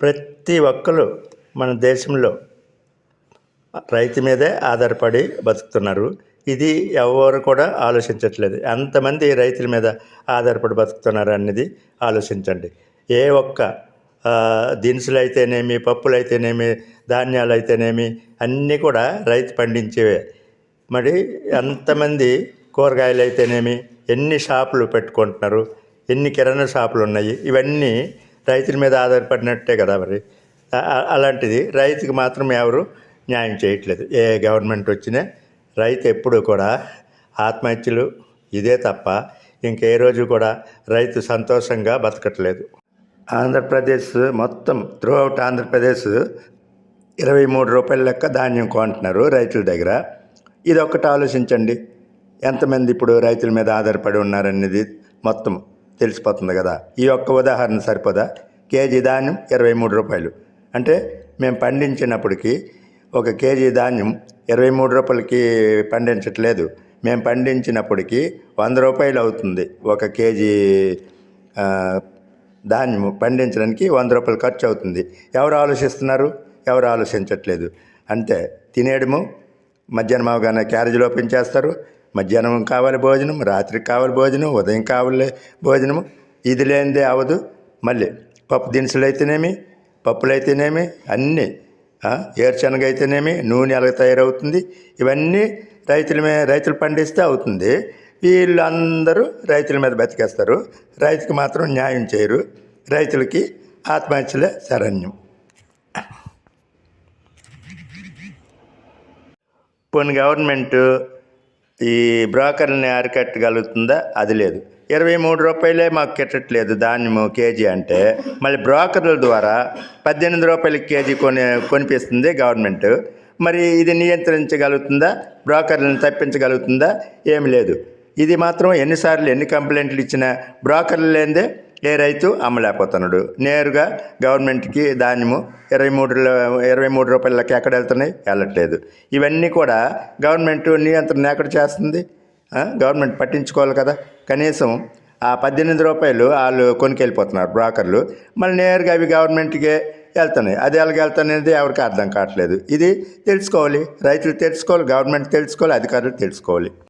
ప్రతి ఒక్కరు మన దేశంలో రైతు మీదే ఆధారపడి బతుకుతున్నారు. ఇది ఎవరు కూడా ఆలోచించట్లేదు. ఎంతమంది రైతుల మీద ఆధారపడి బతుకుతున్నారు అనేది ఆలోచించండి. ఏ ఒక్క దినుసులు అయితేనేమి పప్పులు అయితేనేమి ధాన్యాలు అయితేనేమి అన్నీ కూడా రైతు పండించేవే. మరి ఎంతమంది కూరగాయలు అయితేనేమి ఎన్ని షాపులు పెట్టుకుంటున్నారు ఎన్ని కిరాణా షాపులు ఉన్నాయి ఇవన్నీ రైతుల మీద ఆధారపడినట్టే కదా మరి. అలాంటిది రైతుకి మాత్రం ఎవరు న్యాయం చేయట్లేదు. ఏ గవర్నమెంట్ వచ్చినా రైతు ఎప్పుడు కూడా ఆత్మహత్యలు ఇదే తప్ప ఇంకే రోజు కూడా రైతు సంతోషంగా బతకట్లేదు. ఆంధ్రప్రదేశ్ మొత్తం త్రూఅవుట్ ఆంధ్రప్రదేశ్ ఇరవై మూడు రూపాయల లెక్క ధాన్యం కొంటున్నారు రైతుల దగ్గర. ఇది ఒక్కటి ఆలోచించండి. ఎంతమంది ఇప్పుడు రైతుల మీద ఆధారపడి ఉన్నారనేది మొత్తం. తెలిసిపోతుంది కదా. ఈ ఒక్క ఉదాహరణ సరిపోదా? కేజీ ధాన్యం ఇరవై మూడు రూపాయలు. అంటే మేము పండించినప్పటికీ ఒక కేజీ ధాన్యం ఇరవై మూడు రూపాయలకి పండించట్లేదు. మేము పండించినప్పటికీ వంద రూపాయలు అవుతుంది ఒక కేజీ ధాన్యం ధాన్యము పండించడానికి వంద రూపాయలు ఖర్చు అవుతుంది. ఎవరు ఆలోచిస్తున్నారు? ఎవరు ఆలోచించట్లేదు. అంతే తినేయడము మధ్యాహ్నం అవగానే క్యారేజీలో ఓపెన్ చేస్తారు మధ్యాహ్నం కావాలి భోజనం రాత్రికి కావాలి భోజనం ఉదయం కావాలి భోజనము. ఇది లేనిదే అవదు. మళ్ళీ పప్పు దినుసులు అయితేనేమి పప్పులు అయితేనేమి అన్నీ ఆ, ఏరుశనగ అయితేనేమి నూనె ఎలా తయారవుతుంది? ఇవన్నీ రైతుల మీద రైతులు పండిస్తే అవుతుంది. వీళ్ళు అందరూ రైతుల మీద బతికేస్తారు. రైతుకి మాత్రం న్యాయం చేయరు. రైతులకి ఆత్మహత్యలే శరణ్యం. పోనీ గవర్నమెంటు ఈ బ్రోకర్ని అరికట్టగలుగుతుందా? అది లేదు. ఇరవై మూడు రూపాయలే మాకు కిట్టట్లేదు ధాన్యము కేజీ అంటే. మళ్ళీ బ్రోకర్ల ద్వారా పద్దెనిమిది రూపాయలకి కేజీ కొని కొనిపిస్తుంది గవర్నమెంట్. మరి ఇది నియంత్రించగలుగుతుందా? బ్రోకర్లను తప్పించగలుగుతుందా? ఏమి లేదు. ఇది మాత్రం ఎన్నిసార్లు ఎన్ని కంప్లైంట్లు ఇచ్చినా బ్రోకర్లు లేనిదే ఏ రైతు అమ్మలేకపోతున్నాడు. నేరుగా గవర్నమెంట్కి ధాన్యము ఇరవై మూడు ఇరవై మూడు రూపాయలకి ఎక్కడ వెళ్తున్నాయి? వెళ్ళట్లేదు. ఇవన్నీ కూడా గవర్నమెంట్ నియంత్రణ ఎక్కడ చేస్తుంది? గవర్నమెంట్ పట్టించుకోవాలి కదా. కనీసం ఆ పద్దెనిమిది రూపాయలు వాళ్ళు కొనుకెళ్ళిపోతున్నారు బ్రోకర్లు. మళ్ళీ నేరుగా అవి గవర్నమెంట్కే వెళ్తున్నాయి. అది ఎలాగ వెళ్తానేది ఎవరికి అర్థం కావట్లేదు. ఇది తెలుసుకోవాలి. రైతులు తెలుసుకోవాలి గవర్నమెంట్ తెలుసుకోవాలి అధికారులు తెలుసుకోవాలి.